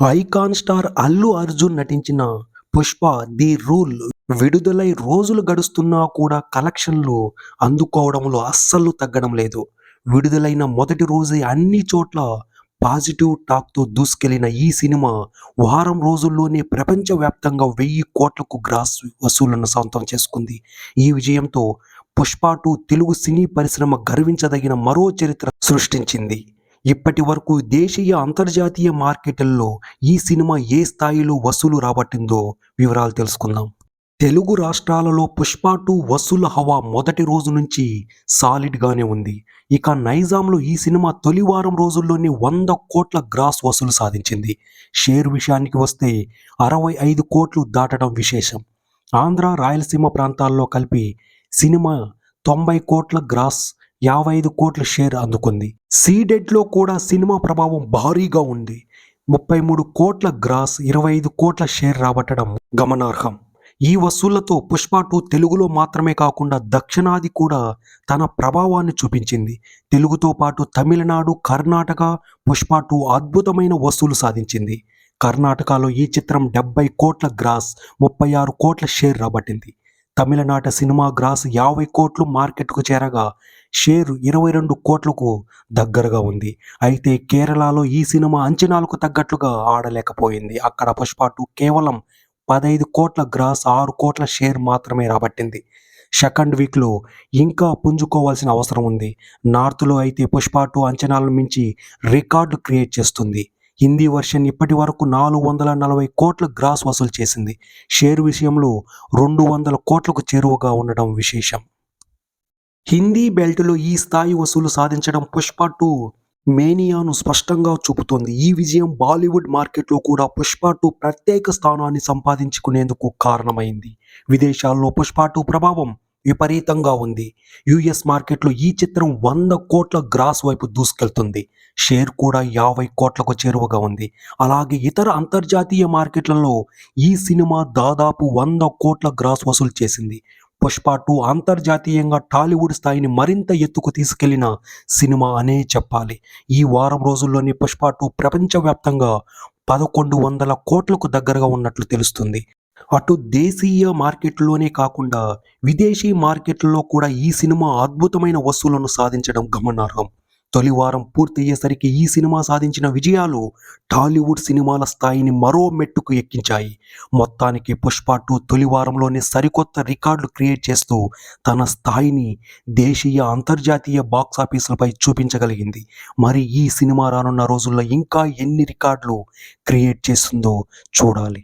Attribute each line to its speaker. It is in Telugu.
Speaker 1: ఐకాన్ స్టార్ అల్లు అర్జున్ నటించిన పుష్ప ది రూల్ విడుదలై రోజులు గడుస్తున్నా కూడా కలెక్షన్లు అందుకోవడంలో అస్సలు తగ్గడం లేదు. విడుదలైన మొదటి రోజే అన్ని చోట్ల పాజిటివ్ టాక్తో దూసుకెళ్ళిన ఈ సినిమా వారం రోజుల్లోనే ప్రపంచవ్యాప్తంగా వెయ్యి కోట్లకు గ్రాస్ వసూళ్ళను సొంతం చేసుకుంది. ఈ విజయంతో పుష్ప టూ తెలుగు సినీ పరిశ్రమ గర్వించదగిన మరో చరిత్ర సృష్టించింది. ఇప్పటి వరకు దేశీయ అంతర్జాతీయ మార్కెట్లలో ఈ సినిమా ఏ స్థాయిలో వసూలు రాబట్టిందో వివరాలు తెలుసుకుందాం. తెలుగు రాష్ట్రాలలో పుష్ప టూ వసూల హవా మొదటి రోజు నుంచి సాలిడ్గానే ఉంది. ఇక నైజాంలో ఈ సినిమా తొలి వారం రోజుల్లోనే వంద కోట్ల గ్రాస్ వసూలు సాధించింది. షేర్ విషయానికి వస్తే అరవై ఐదు కోట్లు దాటడం విశేషం. ఆంధ్ర రాయలసీమ ప్రాంతాల్లో కలిపి సినిమా తొంభై కోట్ల గ్రాస్ యాభై ఐదు కోట్ల షేర్ అందుకుంది. సీడెడ్లో కూడా సినిమా ప్రభావం భారీగా ఉంది. ముప్పై మూడు కోట్ల గ్రాస్ ఇరవై ఐదు కోట్ల షేర్ రాబట్టడం గమనార్హం. ఈ వసూళ్ళతో పుష్ప టూ తెలుగులో మాత్రమే కాకుండా దక్షిణాది కూడా తన ప్రభావాన్ని చూపించింది. తెలుగుతో పాటు తమిళనాడు కర్ణాటక పుష్ప టూ అద్భుతమైన వసూలు సాధించింది. కర్ణాటకలో ఈ చిత్రం డెబ్బై కోట్ల గ్రాస్ ముప్పై ఆరు కోట్ల షేర్ రాబట్టింది. తమిళనాట సినిమా గ్రాస్ యాభై కోట్లు మార్కెట్కు చేరగా షేర్ ఇరవై రెండు కోట్లకు దగ్గరగా ఉంది. అయితే కేరళలో ఈ సినిమా అంచనాలకు తగ్గట్లుగా ఆడలేకపోయింది. అక్కడ పుష్ప టూ కేవలం పదహైదు కోట్ల గ్రాస్ ఆరు కోట్ల షేర్ మాత్రమే రాబట్టింది. సెకండ్ వీక్లో ఇంకా పుంజుకోవాల్సిన అవసరం ఉంది. నార్త్లో అయితే పుష్ప టూ అంచనాలను మించి రికార్డు క్రియేట్ చేస్తుంది. హిందీ వర్షన్ ఇప్పటి వరకు నాలుగు వందల నలభై కోట్ల గ్రాస్ వసూలు చేసింది. షేర్ విషయంలో రెండు వందల కోట్లకు చేరువగా ఉండడం విశేషం. హిందీ బెల్ట్లో ఈ స్థాయి వసూలు సాధించడం పుష్ప టూ మేనియాను స్పష్టంగా చూపుతోంది. ఈ విజయం బాలీవుడ్ మార్కెట్లో కూడా పుష్ప టూ ప్రత్యేక స్థానాన్ని సంపాదించుకునేందుకు కారణమైంది. విదేశాల్లో పుష్ప టూ ప్రభావం విపరీతంగా ఉంది. యుఎస్ మార్కెట్లో ఈ చిత్రం వంద కోట్ల గ్రాస్ వైపు దూసుకెళ్తుంది. షేర్ కూడా యాభై కోట్లకు చేరువగా ఉంది. అలాగే ఇతర అంతర్జాతీయ మార్కెట్లలో ఈ సినిమా దాదాపు వంద కోట్ల గ్రాస్ వసూలు చేసింది. పుష్ప టూ అంతర్జాతీయంగా టాలీవుడ్ స్థాయిని మరింత ఎత్తుకు తీసుకెళ్ళిన సినిమా అనే చెప్పాలి. ఈ వారం రోజుల్లోనే పుష్ప టూ ప్రపంచవ్యాప్తంగా పదకొండు వందల కోట్లకు దగ్గరగా ఉన్నట్లు తెలుస్తుంది. అటు దేశీయ మార్కెట్లోనే కాకుండా విదేశీ మార్కెట్లలో కూడా ఈ సినిమా అద్భుతమైన వసూలను సాధించడం గమనార్హం. తొలివారం పూర్తయ్యేసరికి ఈ సినిమా సాధించిన విజయాలు టాలీవుడ్ సినిమాల స్థాయిని మరో మెట్టుకు ఎక్కించాయి. మొత్తానికి పుష్ప టూ తొలివారంలోనే సరికొత్త రికార్డులు క్రియేట్ చేస్తూ తన స్థాయిని దేశీయ అంతర్జాతీయ బాక్స్ ఆఫీసులపై చూపించగలిగింది. మరి ఈ సినిమా రానున్న రోజుల్లో ఇంకా ఎన్ని రికార్డులు క్రియేట్ చేస్తుందో చూడాలి.